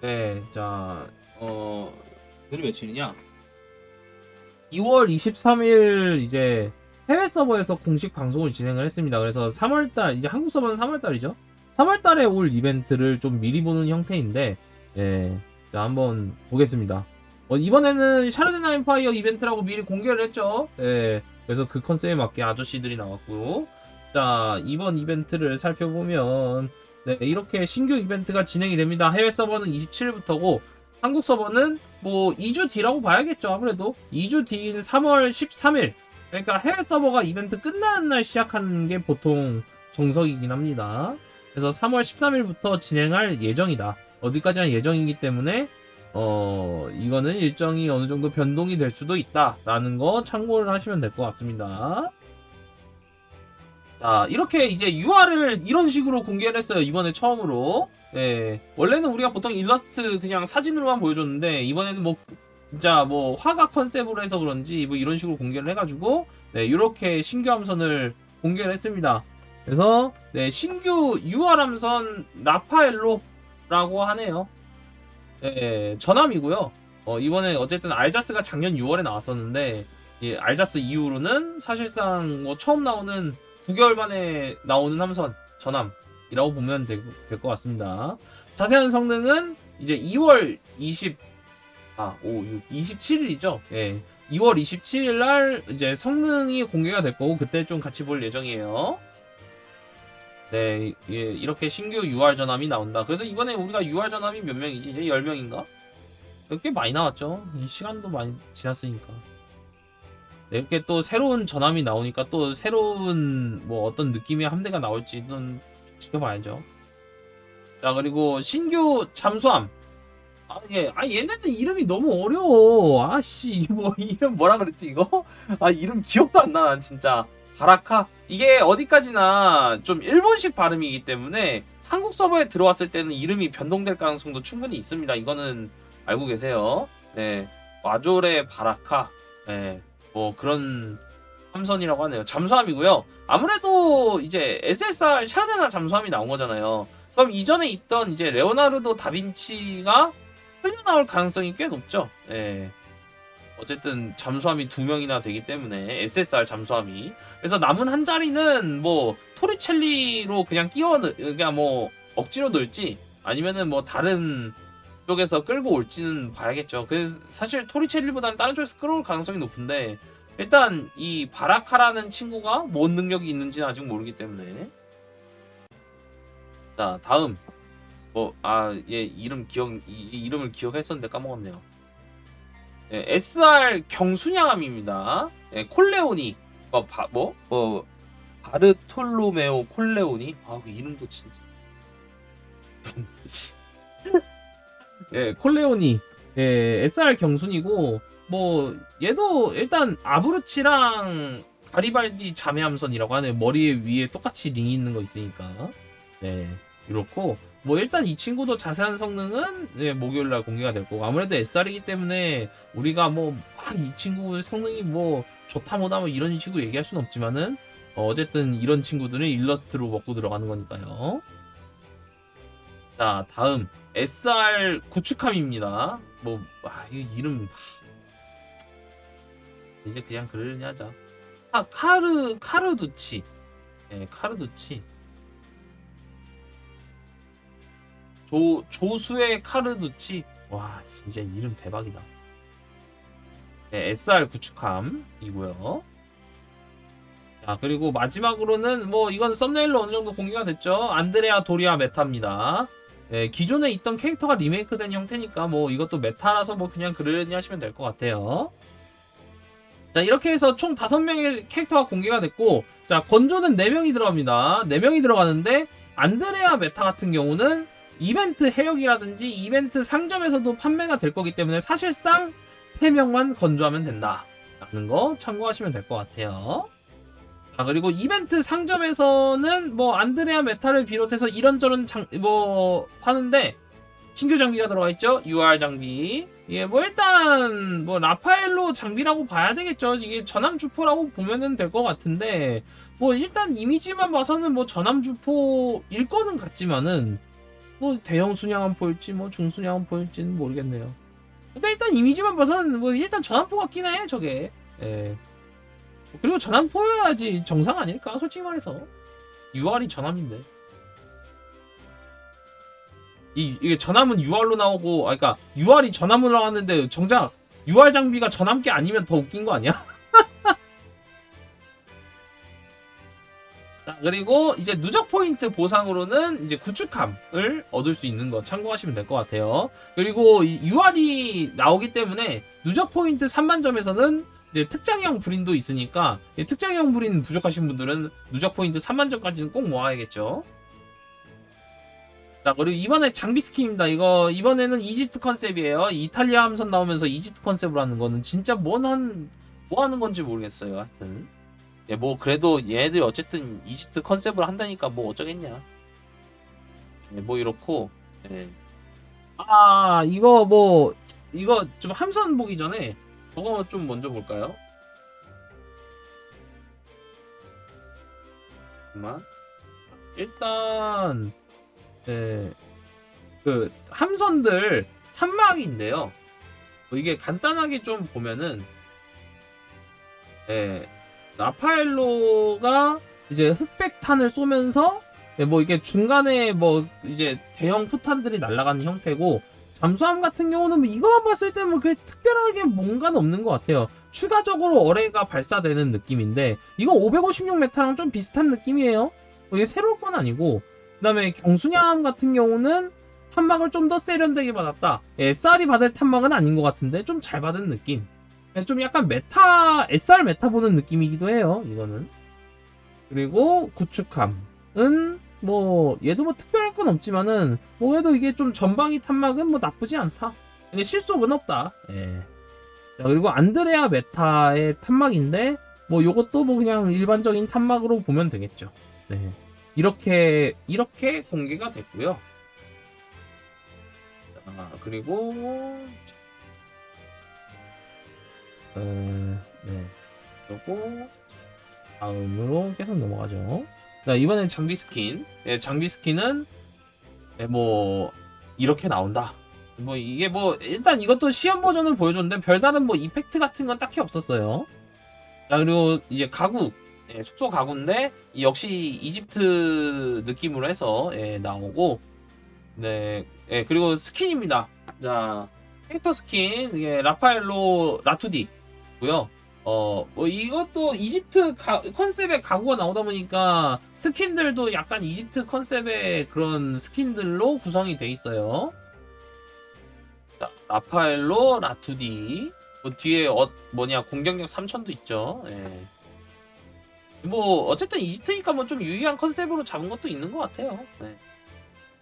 네, 자, 어, 오늘이 며칠이냐? 2월 23일 이제 해외 서버에서 공식 방송을 진행을 했습니다. 그래서 3월달 이제 한국 서버는 3월달이죠. 3월달에 올 이벤트를 좀 미리 보는 형태인데, 예, 자 한번 보겠습니다. 어, 이번에는 샤르데나 엠파이어 이벤트라고 미리 공개를 했죠. 예, 그래서 그 컨셉에 맞게 아저씨들이 나왔고, 자 이번 이벤트를 살펴보면 네, 이렇게 신규 이벤트가 진행이 됩니다. 해외 서버는 27일부터고 한국 서버는 뭐 2주 뒤라고 봐야겠죠. 아무래도 2주 뒤인 3월 13일. 그러니까 해외 서버가 이벤트 끝나는 날 시작하는 게 보통 정석이긴 합니다. 그래서 3월 13일부터 진행할 예정이다. 어디까지나 예정이기 때문에 어 이거는 일정이 어느 정도 변동이 될 수도 있다라는 거 참고를 하시면 될 것 같습니다. 자, 이렇게 이제 UR을 이런 식으로 공개를 했어요. 이번에 처음으로. 예. 원래는 우리가 보통 일러스트 그냥 사진으로만 보여줬는데, 이번에는 뭐, 진짜 뭐, 화가 컨셉으로 해서 그런지, 뭐 이런 식으로 공개를 해가지고, 네, 이렇게 신규 함선을 공개를 했습니다. 그래서, 네, 신규 UR 함선 라파엘로라고 하네요. 예, 전함이고요. 어, 이번에 어쨌든 알자스가 작년 6월에 나왔었는데, 예, 알자스 이후로는 사실상 뭐 처음 나오는 9개월 만에 나오는 함선 전함이라고 보면 될 것 같습니다. 자세한 성능은 이제 2월 20, 아, 5, 6, 27일이죠. 예. 2월 27일 날 이제 성능이 공개가 될 거고 그때 좀 같이 볼 예정이에요. 네, 예, 이렇게 신규 UR 전함이 나온다. 그래서 이번에 우리가 UR 전함이 몇 명이지? 이제 10명인가? 꽤 많이 나왔죠. 이 시간도 많이 지났으니까. 네, 이렇게 또 새로운 전함이 나오니까 또 새로운 뭐 어떤 느낌의 함대가 나올지는 지켜봐야죠. 자 그리고 신규 잠수함. 아 예, 아 얘네는 이름이 너무 어려워. 아씨 뭐 이름 뭐라 그랬지 이거? 아 이름 기억도 안 나. 난 진짜 바라카. 이게 어디까지나 좀 일본식 발음이기 때문에 한국 서버에 들어왔을 때는 이름이 변동될 가능성도 충분히 있습니다. 이거는 알고 계세요. 네, 마조레 바라카. 네. 뭐 그런 함선이라고 하네요. 잠수함이고요. 아무래도 이제 SSR 샤데나 잠수함이 나온 거잖아요. 그럼 이전에 있던 이제 레오나르도 다빈치가 흘려 나올 가능성이 꽤 높죠. 예. 어쨌든 잠수함이 두 명이나 되기 때문에 SSR 잠수함이 그래서 남은 한 자리는 뭐 토리첼리로 그냥 끼워 넣 그냥 뭐 억지로 넣을지 아니면은 뭐 다른 쪽에서 끌고 올지는 봐야겠죠. 그 사실 토리첼리보다는 다른 쪽에서 끌어올 가능성이 높은데 일단 이 바라카라는 친구가 뭔 능력이 있는지는 아직 모르기 때문에 자 다음 뭐 아 얘 이름 기억 이, 이 이름을 기억했었는데 까먹었네요. 예, SR 경순양함입니다. 예, 콜레오니 뭐, 바, 뭐, 뭐 바르톨로메오 콜레오니 아 그 이름도 진짜 예, 콜레오니. 예, SR 경순이고, 뭐, 얘도 일단 아브루치랑 가리발디 자매함선이라고 하네. 머리 위에 똑같이 링이 있는 거 있으니까. 네, 이렇고. 뭐, 일단 이 친구도 자세한 성능은, 예, 목요일날 공개가 될 거고. 아무래도 SR이기 때문에, 우리가 뭐, 막이 친구 성능이 뭐, 좋다 뭐다 뭐 이런 식으로 얘기할 수는 없지만은, 어, 어쨌든 이런 친구들은 일러스트로 먹고 들어가는 거니까요. 자, 다음. SR 구축함입니다. 뭐, 아, 이 이름. 하, 이제 그냥 그러려니 하자. 아, 카르, 카르두치. 예, 카르두치. 조, 조수의 카르두치. 와, 진짜 이름 대박이다. 네, SR 구축함이고요. 자, 그리고 마지막으로는 뭐, 이건 썸네일로 어느 정도 공개가 됐죠. 안드레아 도리아 메타입니다. 예, 기존에 있던 캐릭터가 리메이크된 형태니까 뭐 이것도 메타라서 뭐 그냥 그러려니 하시면 될 것 같아요. 자 이렇게 해서 총 5명의 캐릭터가 공개가 됐고 자 건조는 4명이 들어갑니다. 4명이 들어가는데 안드레아 메타 같은 경우는 이벤트 해역이라든지 이벤트 상점에서도 판매가 될 거기 때문에 사실상 3명만 건조하면 된다. 라는 거 참고하시면 될 것 같아요. 아 그리고 이벤트 상점에서는 뭐 안드레아 메타를 비롯해서 이런저런 장, 뭐 파는데 신규 장비가 들어가 있죠. UR 장비. 예, 뭐 일단 뭐 라파엘로 장비라고 봐야 되겠죠. 이게 전함 주포라고 보면은 될 것 같은데 뭐 일단 이미지만 봐서는 뭐 전함 주포일 거는 같지만은 뭐 대형 순양함 포일지 뭐 중순양함 포일지는 모르겠네요. 근데 일단 이미지만 봐서는 뭐 일단 전함포 같긴 해 저게. 예. 그리고 전함 포여야지 정상 아닐까 솔직히 말해서. UR이 전함인데. 이 이게 전함은 UR로 나오고 아 그러니까 UR이 전함으로 나왔는데 정작 UR 장비가 전함기 아니면 더 웃긴 거 아니야? 자, 그리고 이제 누적 포인트 보상으로는 이제 구축함을 얻을 수 있는 거 참고하시면 될 것 같아요. 그리고 이 UR이 나오기 때문에 누적 포인트 3만 점에서는 이제 특장형 불인도 있으니까 이 특장형 불인 부족하신 분들은 누적 포인트 3만 점까지는 꼭 모아야겠죠. 자 그리고 이번에 장비 스킨입니다. 이거 이번에는 이집트 컨셉이에요. 이탈리아 함선 나오면서 이집트 컨셉으로 하는 거는 진짜 뭐한 뭐 하는 건지 모르겠어요. 하여튼. 예, 뭐 그래도 얘네들이 어쨌든 이집트 컨셉을 한다니까 뭐 어쩌겠냐. 예, 뭐 이렇고. 예. 아 이거 뭐 이거 좀 함선 보기 전에 저거 좀 먼저 볼까요? 잠깐만. 일단 네, 그 함선들 탐막인데요. 뭐 이게 간단하게 좀 보면은 예, 라파엘로가 이제 흑백탄을 쏘면서 예, 뭐 이게 중간에 뭐 이제 대형 포탄들이 날아가는 형태고 잠수함 같은 경우는 뭐 이거만 봤을 때뭐그 특별하게 뭔가는 없는 것 같아요. 추가적으로 어뢰가 발사되는 느낌인데 이거 556메타랑 좀 비슷한 느낌이에요. 뭐 이게 새로운 건 아니고 그다음에 경순양 같은 경우는 탄막을 좀 더 세련되게 받았다. 예, SR이 받을 탄막은 아닌 것 같은데 좀 잘 받은 느낌. 그냥 좀 약간 메타 SR 메타 보는 느낌이기도 해요. 이거는. 그리고 구축함은 뭐 얘도 뭐 특별할 건 없지만은 뭐 그래도 이게 좀 전방위 탄막은 뭐 나쁘지 않다. 근데 실속은 없다. 예. 자, 그리고 안드레아 메타의 탄막인데 뭐 요것도 뭐 그냥 일반적인 탄막으로 보면 되겠죠. 네. 이렇게 이렇게 공개가 됐고요. 자, 그리고 어, 네. 그리고 다음으로 계속 넘어가죠. 자, 이번엔 장비 스킨. 예, 장비 스킨은 예, 뭐 이렇게 나온다. 뭐 이게 뭐 일단 이것도 시험 버전을 보여줬는데 별다른 뭐 이펙트 같은 건 딱히 없었어요. 자 그리고 이제 가구 예, 숙소 가구인데 이 역시 이집트 느낌으로 해서 예, 나오고 네 예, 그리고 스킨입니다. 자 캐릭터 스킨 이게 라파엘로 라투디고요. 어, 뭐 이것도 이집트 가- 컨셉의 가구가 나오다 보니까 스킨들도 약간 이집트 컨셉의 그런 스킨들로 구성이 돼 있어요. 자, 라파엘로 라투디. 뭐 뒤에 어, 뭐냐 공격력 3000도 있죠. 예. 뭐 어쨌든 이집트니까 뭐 좀 유의한 컨셉으로 잡은 것도 있는 것 같아요. 네.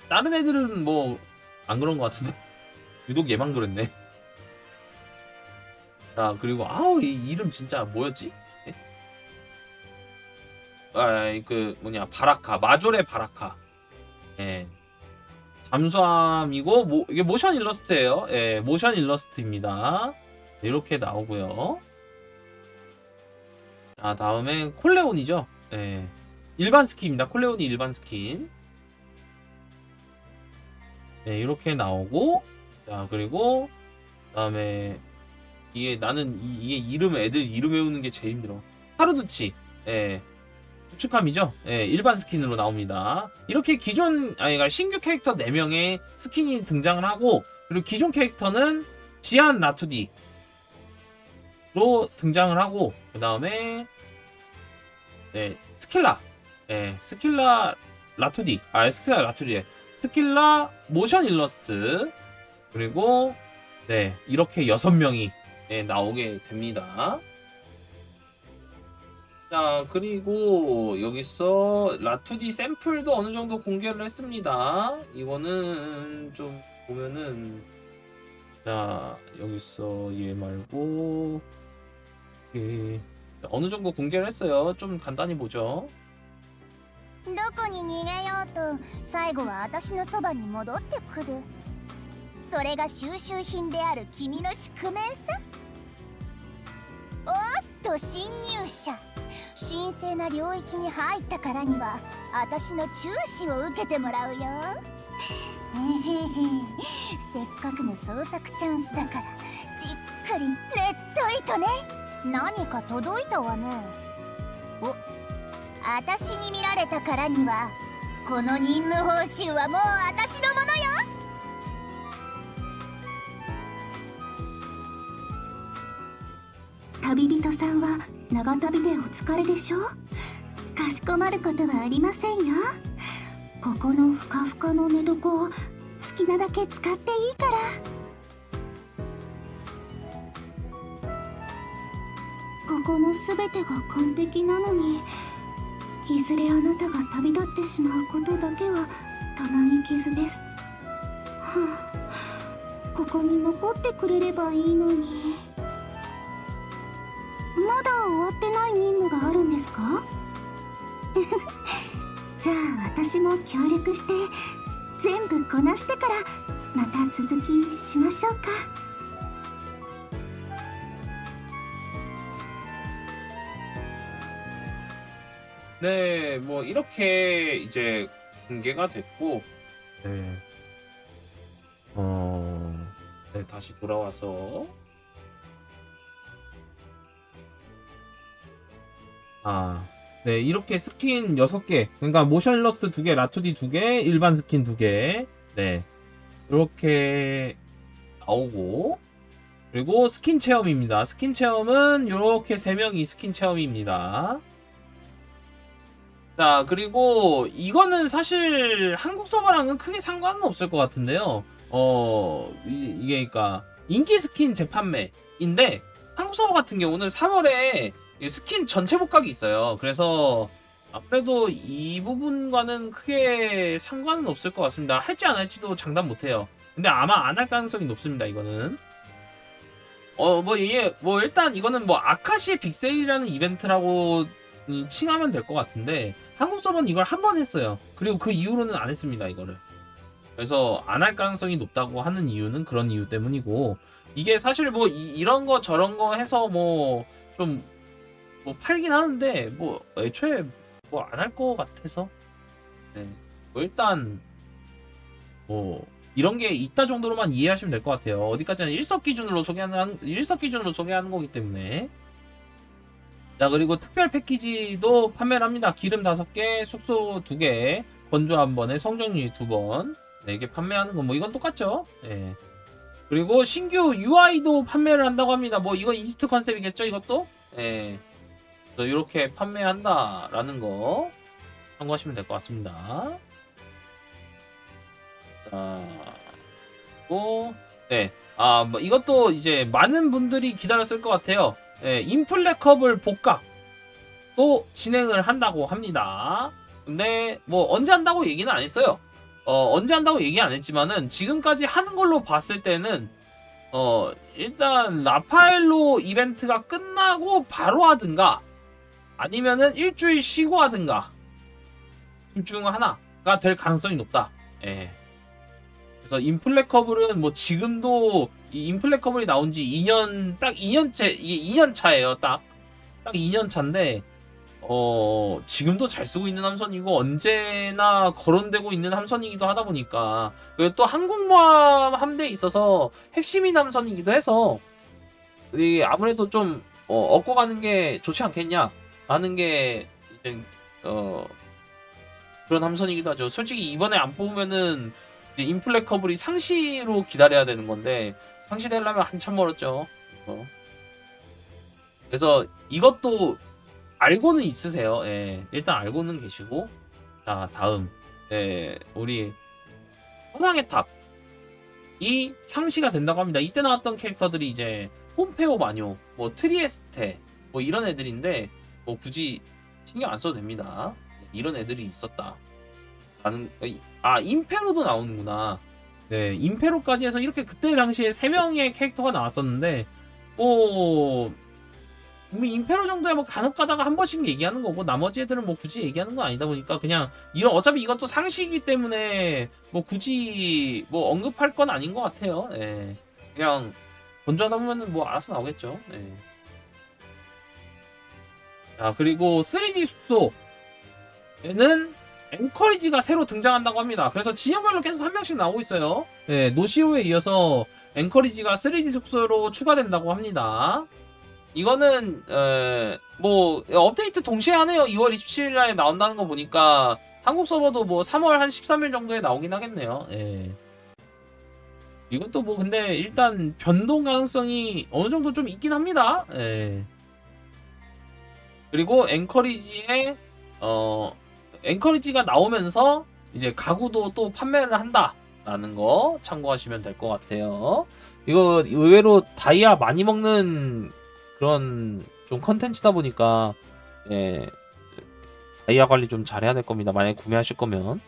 다른 애들은 뭐 안 그런 것 같은데 유독 얘만 그랬네. 자 그리고 아우 이 이름 진짜 뭐였지? 예? 아그 뭐냐 바라카 마조레 바라카. 예. 잠수함이고 모, 이게 모션 일러스트예요. 예, 모션 일러스트입니다. 이렇게 나오고요. 자 다음엔 콜레온이죠. 예. 일반 스킨입니다. 콜레온이 일반 스킨. 네, 이렇게 나오고 자 그리고 그다음에 이게 나는 이, 이게 이름 애들 이름 외우는 게 제일 힘들어. 하루두치. 예. 구축함이죠. 예, 일반 스킨으로 나옵니다. 이렇게 기존 아니 그러니까 신규 캐릭터 4명의 스킨이 등장을 하고 그리고 기존 캐릭터는 지안 라투디로 등장을 하고 그다음에 네, 스킬라. 예, 스킬라 라투디. 아, 스킬라 라투디. 스킬라 모션 일러스트. 그리고 네, 이렇게 여섯 명이 예, 나오게 됩니다. 자, 그리고 여기서 라투디 샘플도 어느 정도 공개를 했습니다. 이거는 좀 보면은 자, 여기서 얘 말고 예, 어느 정도 공개를 했어요. 좀 간단히 보죠. どこに逃げようと最後は私のそばに戻ってくるそれが収集品である君の宿命さおっ と侵入者。神聖な領域に入ったからには私の注視を受けてもらうよ。せっかくの創作チャンスだからじっくりねっとりとね。何か届いたわね。お私に見られたからにはこの任務報酬はもう私旅人さんは長旅でお疲れでしょかしこまることはありませんよ。ここのふかふかの寝床を好きなだけ使っていいから。ここの全てが完璧なのにいずれあなたが旅立ってしまうことだけは棚に傷です。はあ。ここに残ってくれればいいのに。終わってない任務があるんですかじゃあ私も協力して全部こなしてからまた続きしましょうか 네, 뭐 이렇게 이제 공개가 됐고, 네, 어, 네 다시 돌아와서 아, 네 이렇게 스킨 6개, 그러니까 모션 일러스트 2개, 라투디 2개, 일반 스킨 2개, 네 이렇게 나오고. 그리고 스킨 체험입니다. 스킨 체험은 이렇게 3명이 스킨 체험입니다. 자, 그리고 이거는 사실 한국 서버랑은 크게 상관은 없을 것 같은데요. 어, 이- 이게 그러니까 인기 스킨 재판매인데 한국 서버 같은 경우는 3월에 스킨 전체 복각이 있어요. 그래서 아무래도 이 부분과는 크게 상관은 없을 것 같습니다. 할지 안 할지도 장담 못 해요. 근데 아마 안 할 가능성이 높습니다. 이거는. 어, 뭐 이게 뭐 일단 이거는 뭐 아카시 빅세일이라는 이벤트라고 음, 칭하면 될 것 같은데 한국 서버는 이걸 한 번 했어요. 그리고 그 이후로는 안 했습니다. 이거를. 그래서 안 할 가능성이 높다고 하는 이유는 그런 이유 때문이고 이게 사실 뭐 이, 런거 저런 거 해서 뭐 좀 뭐 팔긴 하는데 뭐 애초에 뭐 안할것 같아서 네. 뭐 일단 뭐 이런 게 있다 정도로만 이해하시면 될 것 같아요. 어디까지나 일석 기준으로 소개하는 일석 기준으로 소개하는 거기 때문에 자 그리고 특별 패키지도 판매를 합니다. 기름 5개, 숙소 2개, 건조 한 번에 성정 유닛 2번 네, 이게 판매하는 건 뭐 이건 똑같죠. 예. 그리고 신규 UI도 판매를 한다고 합니다. 뭐 이건 이스트 컨셉이겠죠 이것도. 예. 이렇게 판매한다라는 거 참고하시면 될 것 같습니다. 자, 그리고 네. 아, 뭐 이것도 이제 많은 분들이 기다렸을 것 같아요. 예, 인플레커블 복각도 진행을 한다고 합니다. 근데 뭐 언제 한다고 얘기는 안 했어요. 어, 언제 한다고 얘기 안 했지만은 지금까지 하는 걸로 봤을 때는 어, 일단 라파엘로 이벤트가 끝나고 바로 하든가 아니면은 일주일 쉬고 하든가 둘 중 하나가 될 가능성이 높다. 예. 그래서 인플레 커블은 뭐 지금도 이 인플레 커블이 나온 지 2년 딱 2년째 이게 2년 차예요. 딱 딱 2년 차인데 어 지금도 잘 쓰고 있는 함선이고 언제나 거론되고 있는 함선이기도 하다 보니까 그리고 또 항공모함 함대에 있어서 핵심인 함선이기도 해서 아무래도 좀 어, 얻고 가는 게 좋지 않겠냐 하는 게 이제 어 그런 함선이기도 하죠. 솔직히 이번에 안 뽑으면은 이제 인플레 커블이 상시로 기다려야 되는 건데 상시 되려면 한참 멀었죠. 어. 그래서 이것도 알고는 있으세요. 예, 일단 알고는 계시고 자 다음 예, 우리 허상의 탑이 상시가 된다고 합니다. 이때 나왔던 캐릭터들이 이제 폼페오 마뇨, 뭐 트리에스테 뭐 이런 애들인데 뭐 굳이 신경 안 써도 됩니다. 이런 애들이 있었다. 라는 아 임페로도 나오는구나. 네, 임페로까지 해서 이렇게 그때 당시에 세 명의 캐릭터가 나왔었는데 뭐뭐 임페로 정도야 뭐 간혹 가다가 한 번씩 얘기하는 거고 나머지 애들은 뭐 굳이 얘기하는 건 아니다 보니까 그냥 이런 어차피 이것도 상식이기 때문에 뭐 굳이 뭐 언급할 건 아닌 것 같아요. 예. 그냥 건조하다 보면은 뭐 알아서 나오겠죠. 예. 자 그리고 3D 숙소에는 앵커리지가 새로 등장한다고 합니다. 그래서 지역별로 계속 한 명씩 나오고 있어요. 네, 노시오에 이어서 앵커리지가 3D 속도로 추가된다고 합니다. 이거는 에, 뭐 업데이트 동시에 하네요. 2월 27일에 나온다는 거 보니까 한국 서버도 뭐 3월 한 13일 정도에 나오긴 하겠네요. 예. 이것도 뭐 근데 일단 변동 가능성이 어느 정도 좀 있긴 합니다. 예. 그리고 앵커리지에 어 앵커리지가 나오면서 이제 가구도 또 판매를 한다라는 거 참고하시면 될 것 같아요. 이거 의외로 다이아 많이 먹는 그런 좀 컨텐츠다 보니까 예, 다이아 관리 좀 잘해야 될 겁니다. 만약에 구매하실 거면.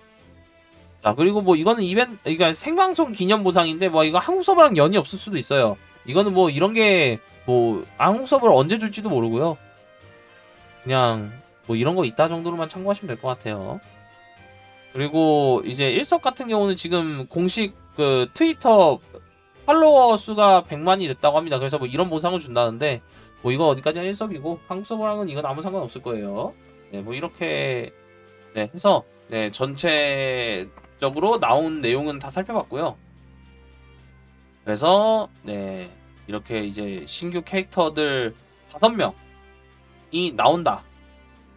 자 그리고 뭐 이거는 이벤트 그러니까 생방송 기념 보상인데 뭐 이거 한국 서버랑 연이 없을 수도 있어요. 이거는 뭐 이런 게 뭐 한국 서버를 언제 줄지도 모르고요. 그냥 뭐 이런 거 있다 정도로만 참고하시면 될 것 같아요. 그리고 이제 일석 같은 경우는 지금 공식 그 트위터 팔로워 수가 100만이 됐다고 합니다. 그래서 뭐 이런 보상을 준다는데 뭐 이거 어디까지나 일석이고 한국 서버랑은 이건 아무 상관 없을 거예요. 네, 뭐 이렇게 네, 해서 네, 전체적으로 나온 내용은 다 살펴봤고요. 그래서 네, 이렇게 이제 신규 캐릭터들 5명 이 나온다.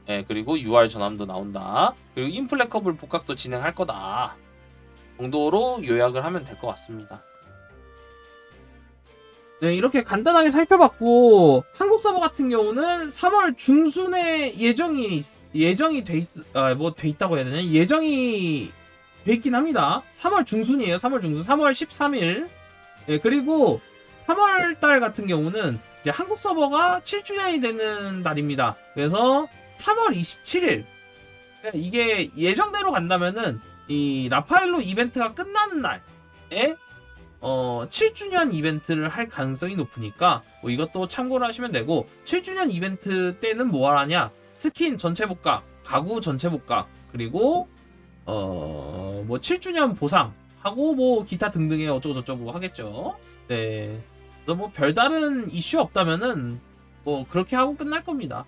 네, 그리고 UR 전함도 나온다. 그리고 인플레커블 복각도 진행할 거다. 정도로 요약을 하면 될 것 같습니다. 네, 이렇게 간단하게 살펴봤고 한국 서버 같은 경우는 3월 중순에 예정이 있- 예정이 돼 있, 아, 뭐돼 있다고 해야 되나? 예정이 돼 있긴 합니다. 3월 중순이에요. 3월 중순. 3월 13일. 예, 그리고 3월 달 같은 경우는 이제 한국 서버가 7주년이 되는 달입니다. 그래서 3월 27일. 이게 예정대로 간다면은 이 라파엘로 이벤트가 끝나는 날에 어, 7주년 이벤트를 할 가능성이 높으니까 뭐 이것도 참고를 하시면 되고 7주년 이벤트 때는 뭐 하냐 스킨 전체 복각 가구 전체 복각 그리고 어, 뭐 7주년 보상 하고 뭐 기타 등등의 어쩌고 저쩌고 하겠죠 네 뭐 별다른 이슈 없다면은 뭐 그렇게 하고 끝날 겁니다.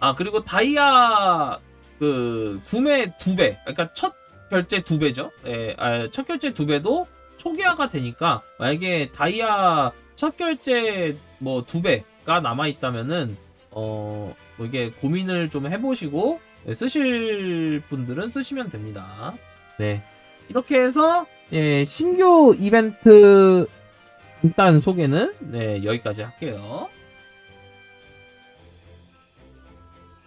아 그리고 다이아 그 구매 두 배 그러니까 첫 결제 두 배죠. 예, 아, 첫 결제 두 배도 초기화가 되니까 만약에 다이아 첫 결제 뭐 두 배가 남아 있다면은 어뭐 이게 고민을 좀 해보시고 네, 쓰실 분들은 쓰시면 됩니다. 네. 이렇게 해서 예, 신규 이벤트 일단 소개는 네 여기까지 할게요.